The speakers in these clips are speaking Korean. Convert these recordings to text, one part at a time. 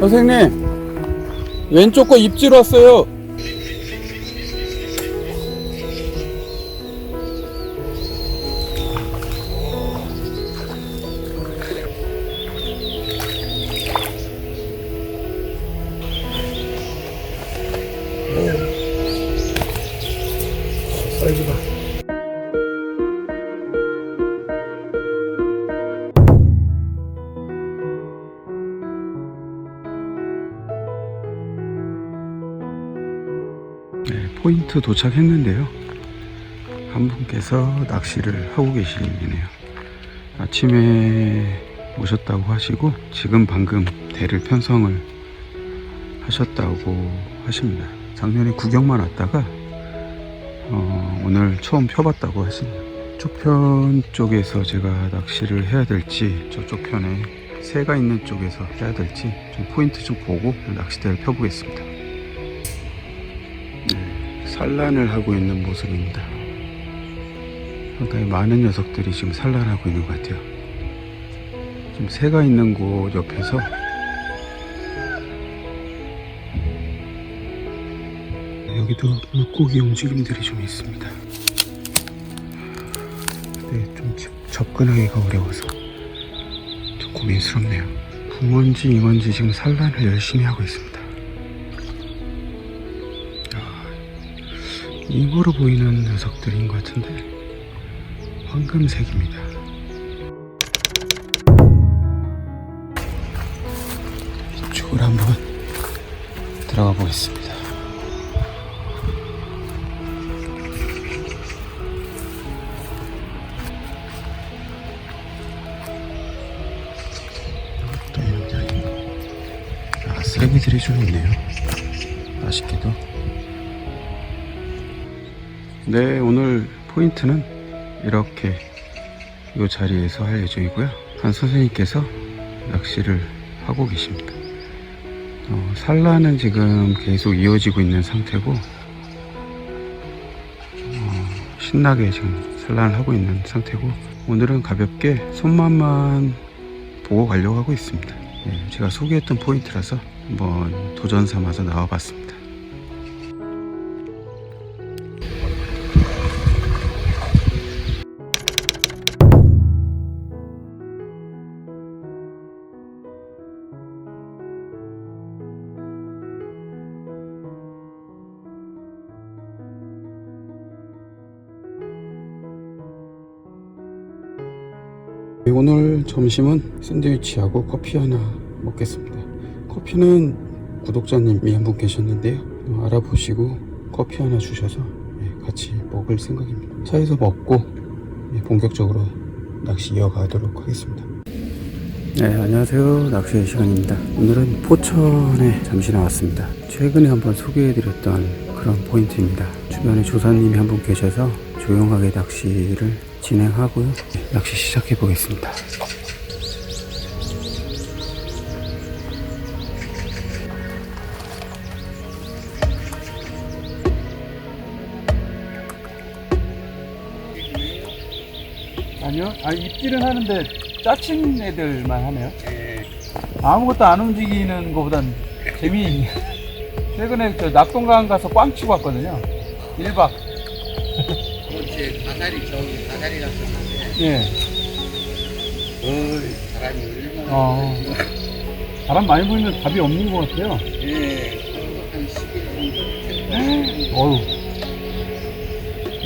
선생님 왼쪽 거 입질 왔어요 포인트 도착했는데요. 한 분께서 낚시를 하고 계시네요. 아침에 오셨다고 하시고 지금 방금 대를 편성을 하셨다고 하십니다. 작년에 구경만 왔다가 어, 오늘 처음 펴봤다고 하시네요. 저쪽 편 쪽에서 제가 낚시를 해야 될지 저쪽 편에 새가 있는 쪽에서 해야 될지 좀 포인트 좀 보고 낚시대를 펴보겠습니다. 네, 산란을 하고 있는 모습입니다. 상당히 많은 녀석들이 지금 산란하고 있는 것 같아요. 지금 새가 있는 곳 옆에서 여기도 물고기 움직임들이 좀 있습니다. 근데 좀 접- 접근하기가 어려워서 좀 고민스럽네요. 붕어인지 잉어인지 지금 산란을 열심히 하고 있습니다. 잉어로 보이는 녀석들인 것 같은데 황금색입니다. 이쪽으로 한번 들어가 보겠습니다. 또 굉장히 아, 쓰레기들이 좀 있네요. 아쉽게도. 네, 오늘 포인트는 이렇게 이 자리에서 할 예정이고요. 한 선생님께서 낚시를 하고 계십니다. 어, 산란은 지금 계속 이어지고 있는 상태고 어, 신나게 지금 산란을 하고 있는 상태고 오늘은 가볍게 손맛만 보고 가려고 하고 있습니다. 네, 제가 소개했던 포인트라서 한번 도전 삼아서 나와봤습니다. 오늘 점심은 샌드위치하고 커피 하나 먹겠습니다. 커피는 구독자님이 한 분 계셨는데요. 어, 알아보시고 커피 하나 주셔서 네, 같이 먹을 생각입니다. 차에서 먹고 네, 본격적으로 낚시 이어가도록 하겠습니다. 네, 안녕하세요. 낚시의 시간입니다. 오늘은 포천에 잠시 나왔습니다. 최근에 한번 소개해드렸던 그런 포인트입니다. 주변에 조사님이 한 분 계셔서 조용하게 낚시를 진행하고요. 네, 낚시 시작해 보겠습니다. 아니요. 아 입질은 하는데 짜친 애들만 하네요. 아무것도 안 움직이는 것보단 재미. 최근에 저 낙동강 가서 꽝 치고 왔거든요. 1박. 다다리 저기 다다리 갔었는데 예. 어이 바람이 얼마나 어. 바람 많이 불면 답이 없는 것 같아요. 예, 한 10일 정도 어휴.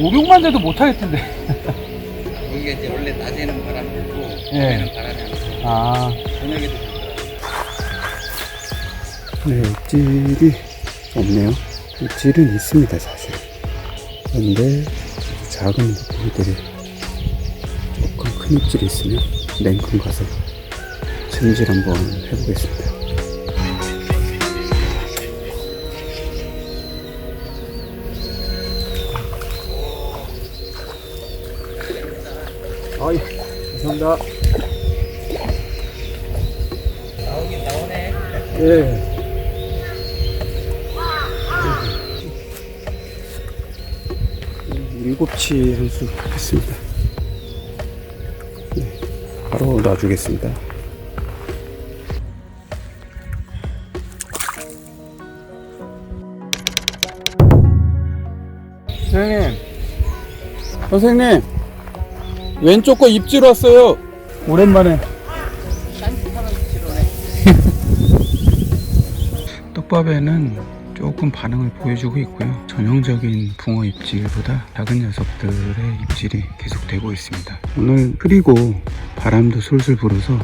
5, 6만 대도 못 하겠던데. 여기가 이제 원래 낮에는 바람 불고 예. 밤에는 바람이 안 불고 아. 저녁에도 네, 입질이 없네요. 입질은 있습니다, 사실. 그런데 작은 물고기들이 조금 큰 입질이 있으면 냉큼 가서 찜질 한번 해보겠습니다. 아이, 감사합니다. 나오긴 나오네 예. 일곱치 한 수 했습니다. 바로 놔주겠습니다. 선생님, 선생님, 왼쪽 거 입질 왔어요. 오랜만에. 떡밥에는 조금 반응을 보여주고 있고요. 전형적인 붕어 입질보다 작은 녀석들의 입질이 계속되고 있습니다. 오늘 흐리고 바람도 솔솔 불어서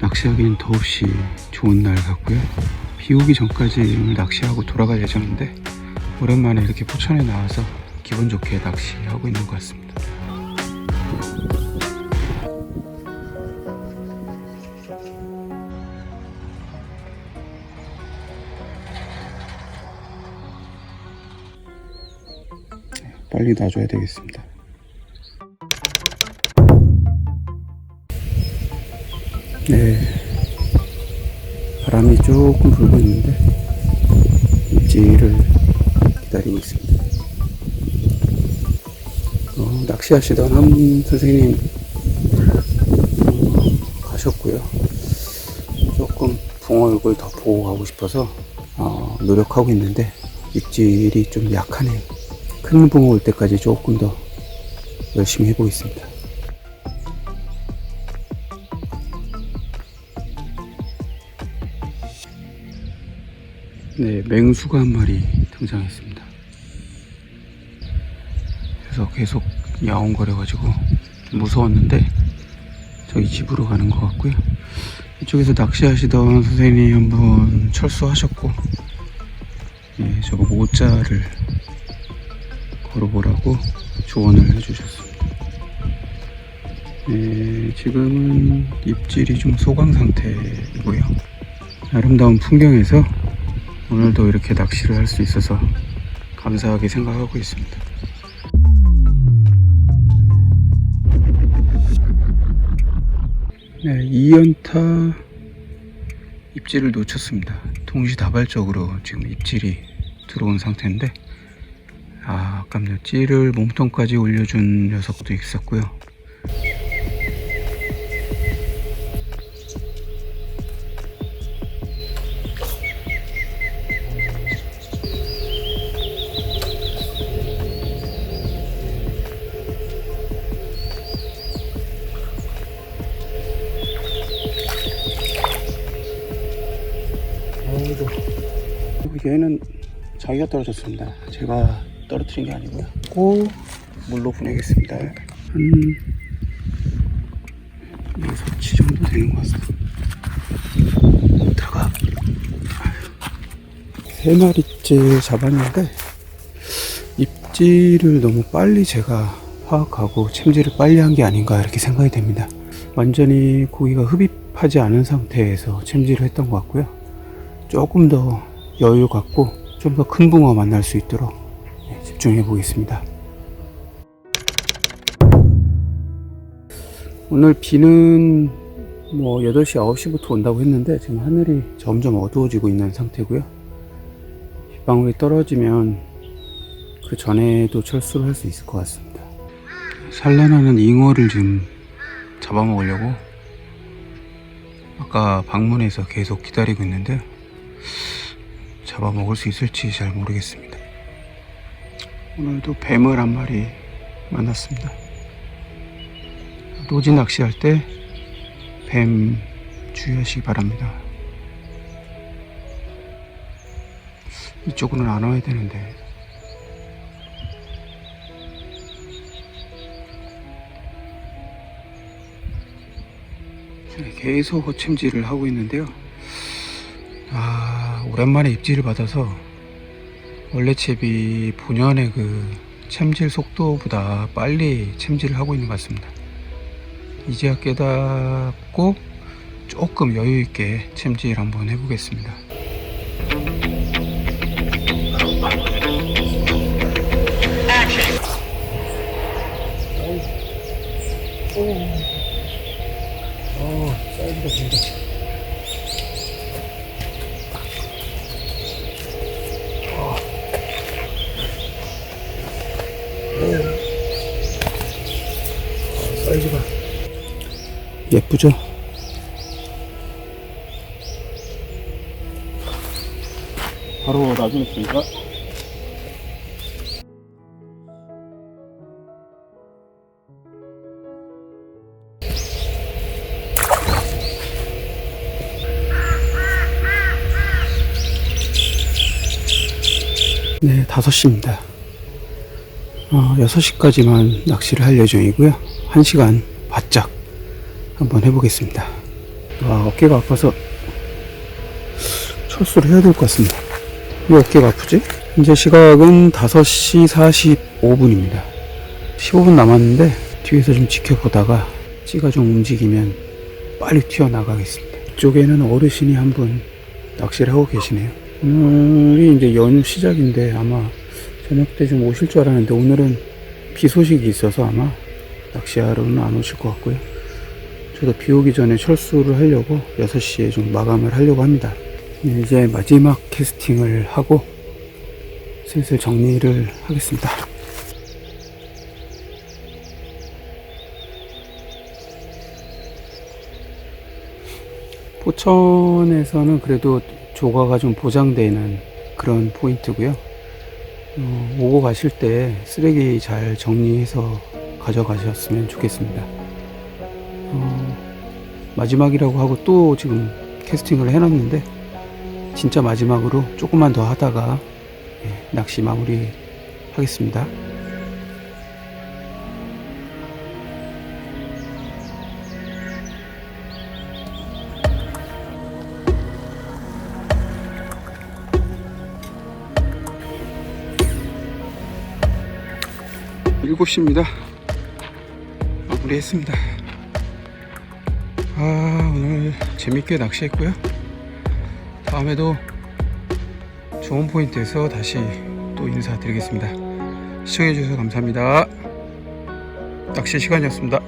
낚시하기엔 더없이 좋은 날 같고요. 비 오기 전까지 낚시하고 돌아갈 예정인데 오랜만에 이렇게 포천에 나와서 기분 좋게 낚시하고 있는 것 같습니다. 빨리 놔줘야 되겠습니다. 네. 바람이 조금 불고 있는데, 입질을 기다리고 있습니다. 어, 낚시하시던 한 선생님, 어, 가셨고요. 조금 붕어 얼굴 더 보고 가고 싶어서, 어, 노력하고 있는데, 입질이 좀 약하네요. 큰 붕어 올 때까지 조금 더 열심히 해보겠습니다. 네, 맹수가 한 마리 등장했습니다. 그래서 계속 야옹거려가지고 무서웠는데 저희 집으로 가는 것 같고요. 이쪽에서 낚시하시던 선생님이 한 분 철수하셨고, 예, 저보고 오자를 걸어보라고 조언을 해주셨습니다. 네, 지금은 입질이 좀 소강 상태이고요. 아름다운 풍경에서 오늘도 이렇게 낚시를 할 수 있어서 감사하게 생각하고 있습니다. 네, 2연타 입질을 놓쳤습니다. 동시다발적으로 지금 입질이 들어온 상태인데 아, 아깝네요. 찌를 몸통까지 올려준 녀석도 있었고요. 얘는 자기가 떨어졌습니다. 제가 떨어뜨린 게 아니고요. 고 물로 보내겠습니다. 한 6치 정도 되는 것 같습니다. 들어가. 세 마리째 잡았는데 입질을 너무 빨리 제가 파악하고 챔질을 빨리 한 게 아닌가 이렇게 생각이 됩니다. 완전히 고기가 흡입하지 않은 상태에서 챔질을 했던 것 같고요. 조금 더 여유 갖고 좀 더 큰 붕어 만날 수 있도록 네, 집중해 보겠습니다. 오늘 비는 뭐 8시, 9시부터 온다고 했는데 지금 하늘이 점점 어두워지고 있는 상태고요. 빗방울이 떨어지면 그 전에도 철수를 할 수 있을 것 같습니다. 산란하는 잉어를 지금 잡아먹으려고 아까 방문해서 계속 기다리고 있는데 잡아먹을 수 있을지 잘 모르겠습니다. 오늘도 뱀을 한 마리 만났습니다. 노지 낚시할 때 뱀 주의하시기 바랍니다. 이쪽으로는 안 와야 되는데. 계속 호침질을 하고 있는데요. 아, 오랜만에 입질을 받아서 원래 채비 본연의 그 챔질 속도보다 빨리 챔질을 하고 있는 것 같습니다. 이제야 깨닫고 조금 여유 있게 챔질 한번 해보겠습니다. 예쁘죠? 바로 놔주겠습니다. 네, 5시입니다. 어, 6시까지만 낚시를 할 예정이고요. 1시간 바짝 한번 해보겠습니다. 와, 어깨가 아파서 철수를 해야 될 것 같습니다. 왜 어깨가 아프지? 현재 시각은 5시 45분입니다. 15분 남았는데 뒤에서 좀 지켜보다가 찌가 좀 움직이면 빨리 튀어나가겠습니다. 이쪽에는 어르신이 한 분 낚시를 하고 계시네요. 오늘이 이제 연휴 시작인데 아마 저녁 때 좀 오실 줄 알았는데 오늘은 비 소식이 있어서 아마 낚시하러는 안 오실 것 같고요. 저도 비 오기 전에 철수를 하려고 6시에 좀 마감을 하려고 합니다. 네, 이제 마지막 캐스팅을 하고 슬슬 정리를 하겠습니다. 포천에서는 그래도 조과가 좀 보장되는 그런 포인트고요. 어, 오고 가실 때 쓰레기 잘 정리해서 가져가셨으면 좋겠습니다. 어, 마지막이라고 하고 또 지금 캐스팅을 해놨는데 진짜 마지막으로 조금만 더 하다가 예, 낚시 마무리 하겠습니다. 일곱 시입니다. 마무리했습니다. 아 오늘 재밌게 낚시했고요. 다음에도 좋은 포인트에서 다시 또 인사드리겠습니다. 시청해주셔서 감사합니다. 낚시 시간이었습니다.